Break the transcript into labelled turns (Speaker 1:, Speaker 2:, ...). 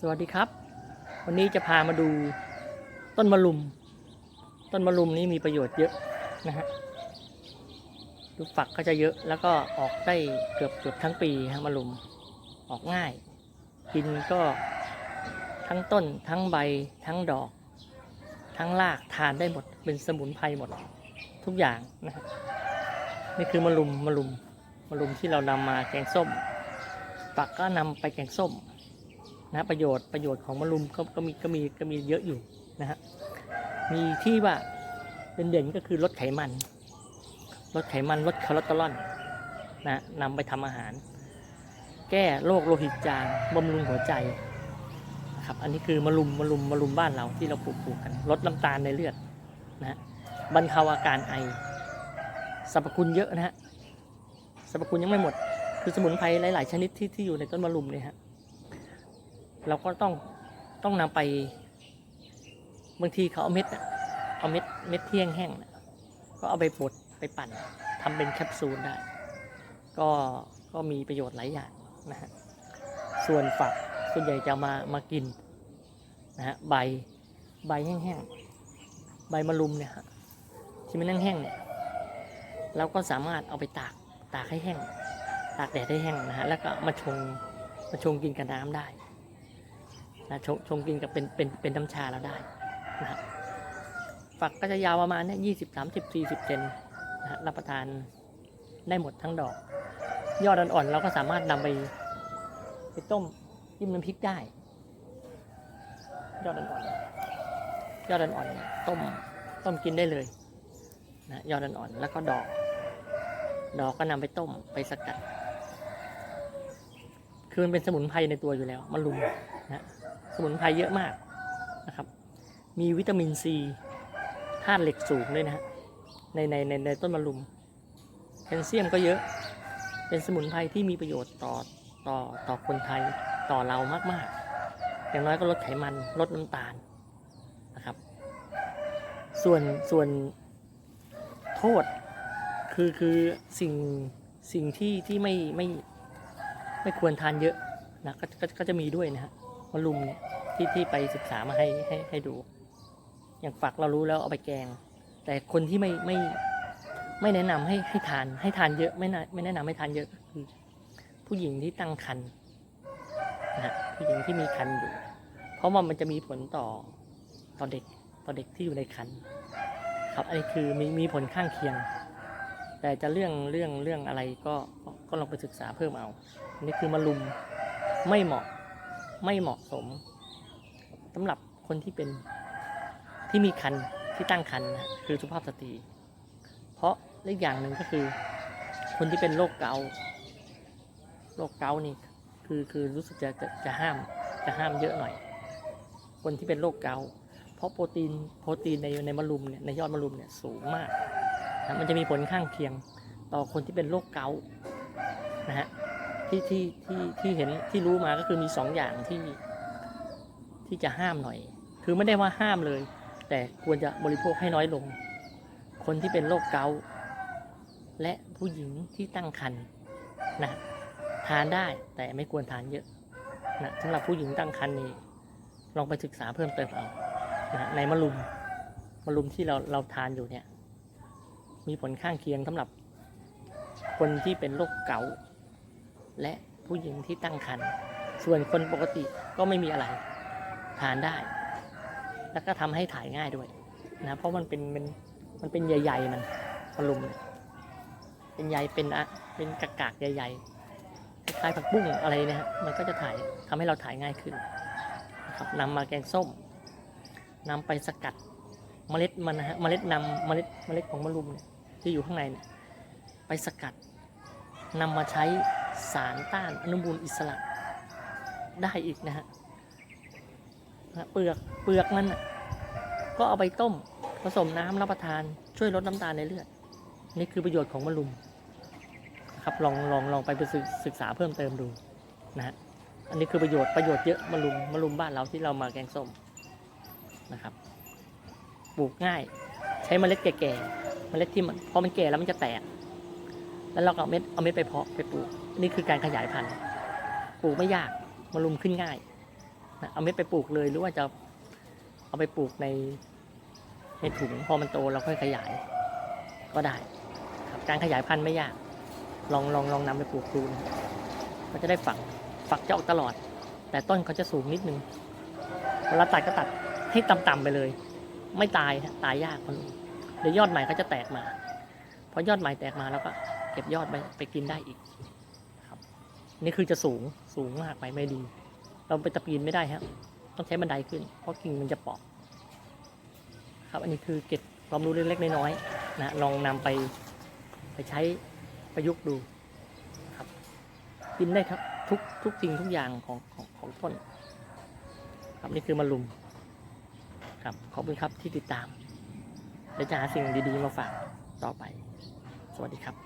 Speaker 1: สวัสดีครับ วันนี้จะพามาดูต้นมะลุม ต้นมะลุมนี้มีประโยชน์เยอะนะฮะดูฝักก็จะเยอะแล้วก็ออกได้เกือบเกือบทั้งปีฮะมะลุมออกง่าย กินก็ทั้งต้น ทั้งใบทั้งดอก ทั้งรากทานได้หมดเป็นสมุนไพรหมด ทุกอย่างนะฮะนี่คือมะลุมมะลุมมะลุมที่เรานำมาแกงส้มฝักก็นำไปแกงส้ม นะประโยชน์ประโยชน์ของมะรุมก็ก็มีก็มีก็มีเยอะอยู่นะฮะมีที่ว่าเป็นเด่นก็คือลดไขมันลดไขมันลดคอเลสเตอรอลนะนำไปทำอาหาร แก้โรคโลหิตจางบำรุงหัวใจครับอันนี้คือมะรุมมะรุมมะรุมบ้านเราที่เราปลูกปลูกกันลดน้ำตาลในเลือดนะฮะบรรเทาอาการไอสรรพคุณเยอะนะฮะสรรพคุณยังไม่หมด คือสมุนไพรหลาย ๆ ชนิดที่ที่อยู่ในต้นมะรุมเนี่ยฮะ เราก็ต้องต้องนำไป บางทีเขาเอาเม็ดเอาเม็ดเม็ดเที่ยงแห้งก็เอาไปบดไปปั่นทำเป็นแคปซูลได้ ก็ก็มีประโยชน์หลายอย่างนะฮะส่วนฝักส่วนใหญ่จะมามากินนะฮะใบใบแห้งๆใบมะรุมเนี่ยฮะที่มันแห้งๆเนี่ยเราก็สามารถเอาไปตากตากให้แห้ง ตากแดดให้แห้งนะฮะแล้วก็มาชงมาชงกินกับน้ำได้ นะชงชงกินกับเป็นเป็นเป็นน้ำชาเราได้นะฮะฝักก็จะยาวประมาณนี้ยี่สิบสามสิบสี่สิบเซนนะรับประทานได้หมดทั้งดอก ยอดอ่อนๆเราก็สามารถนำไปไปต้มจิ้มน้ำพริกได้ ยอดอ่อนๆยอดอ่อนๆต้มต้มกินได้เลยนะยอดอ่อนๆแล้วก็ดอก ดอกก็นำไปต้มไปสกัดคือมันเป็นสมุนไพรในตัวอยู่แล้วมะรุมนะ สมุนไพรเยอะมากนะครับ มีวิตามินซีธาตุเหล็กสูงด้วยนะฮะในในในในต้นมะรุมแคลเซียมก็เยอะเป็นสมุนไพรที่มีประโยชน์ต่อต่อต่อคนไทยต่อเรามากๆ อย่างน้อยก็ลดไขมันลดน้ำตาลนะครับ ส่วนส่วนโทษคือคือสิ่งสิ่งที่ที่ไม่ไม่ไม่ควรทานเยอะนะก็ก็ก็จะมีด้วยนะฮะ มะรุมเนี่ยที่ที่ไปศึกษามาให้ให้ให้ดู อย่างฝักเรารู้แล้วเอาไปแกง แต่คนที่ไม่ไม่ไม่แนะนำให้ให้ทานให้ทานเยอะไม่นะไม่แนะนำให้ทานเยอะก็คือผู้หญิงที่ตั้งครรภ์นะผู้หญิงที่มีครรภ์อยู่ เพราะว่ามันจะมีผลต่อต่อเด็กต่อเด็กที่อยู่ในครรภ์ครับอันนี้คือมีมีผลข้างเคียง แต่จะเรื่องเรื่องเรื่องอะไรก็ก็ลองไปศึกษาเพิ่มเอาอันนี้คือมะรุมไม่เหมาะ ไม่เหมาะสมสำหรับคนที่เป็นที่มีคันที่ตั้งคันนะคือสุภาพสตรี เพราะอีกอย่างหนึ่งก็คือ คนที่เป็นโรคเกาโรคเกานี่คือคือรู้สึกจะจะจะห้ามจะห้ามเยอะหน่อย คนที่เป็นโรคเกาเพราะโปรตีนโปรตีนในในมะรุมเนี่ยในยอดมะรุมเนี่ยสูงมากนะมันจะมีผลข้างเคียงต่อคนที่เป็นโรคเกานะฮะ ที่ที่ที่ที่เห็นที่รู้มาก็คือมีสองอย่างที่ที่จะห้ามหน่อย คือไม่ได้ว่าห้ามเลย แต่ควรจะบริโภคให้น้อยลง คนที่เป็นโรคเกาต์และผู้หญิงที่ตั้งครรภ์นะทานได้แต่ไม่ควรทานเยอะนะสำหรับผู้หญิงตั้งครรภ์นี่ลองไปศึกษาเพิ่มเติมเอานะในมะรุมมะรุมที่เราเราทานอยู่เนี่ย มีผลข้างเคียงสำหรับคนที่เป็นโรคเกาต์ และผู้หญิงที่ตั้งครรภ์ส่วนคนปกติก็ไม่มีอะไรทานได้ แล้วก็ทำให้ถ่ายง่ายด้วยนะเพราะมันเป็นมันมันเป็นใยๆมันพลุมเนี่ยเป็นใยเป็นอะเป็นกากๆใยๆคล้ายผักบุ้งอะไรเนะฮะมันก็จะถ่ายทำให้เราถ่ายง่ายขึ้นนะครับนำมาแกงส้มนำไปสกัดเมล็ดมันนะฮะเมล็ดนำเมล็ดเมล็ดของมะรุมเนี่ยที่อยู่ข้างในเนี่ยไปสกัดนำมาใช้ สารต้านอนุมูลอิสระได้อีกนะฮะนะเปลือกเปลือกมันก็เอาไปต้มผสมน้ำรับประทานช่วยลดน้ำตาลในเลือด นี่คือประโยชน์ของมะรุมนะครับลองลองลองไปศึกศึกษาเพิ่มเติมดูนะฮะอันนี้คือประโยชน์ประโยชน์เยอะมะรุมมะรุมบ้านเราที่เรามาแกงส้มนะครับปลูกง่าย ใช้เมล็ดแก่ๆเมล็ดที่มันพอมันแก่แล้วมันจะแตก แล้วเราก็เอาเม็ดเอาเม็ดไปเพาะไปปลูก นี่คือการขยายพันธุ์ ปลูกไม่ยากมารุมขึ้นง่ายนะเอาเม็ดไปปลูกเลยหรือว่าจะเอาไปปลูกในในถุงพอมันโตเราค่อยขยายก็ได้ครับการขยายพันธุ์ไม่ยาก ลองลองลองนำไปปลูกดูนะก็จะได้ฝักฝักจะออกตลอด แต่ต้นเขาจะสูงนิดนึงเวลาตัดก็ตัดให้ต่ำๆไปเลย ไม่ตายตายยากมันเดี๋ยวยอดใหม่เขาจะแตกมาพอยอดใหม่แตกมาแล้วก็ เก็บยอดไปไปกินได้อีกครับ นี่คือจะสูงสูงมากไปไม่ดี เราไปตะปีนไม่ได้ครับต้องใช้บันไดขึ้น เพราะกิ่งมันจะปอกครับอันนี้คือเก็บความรู้เล็กๆน้อยๆนะลองนำไปไปใช้ประยุกต์ดูครับกินได้ครับทุกทุกสิ่งทุกอย่างของของของต้น ครับนี่คือมะลุม ครับขอบคุณครับที่ติดตามเดี๋ยวจะหาสิ่งดีๆมาฝากต่อไป สวัสดีครับ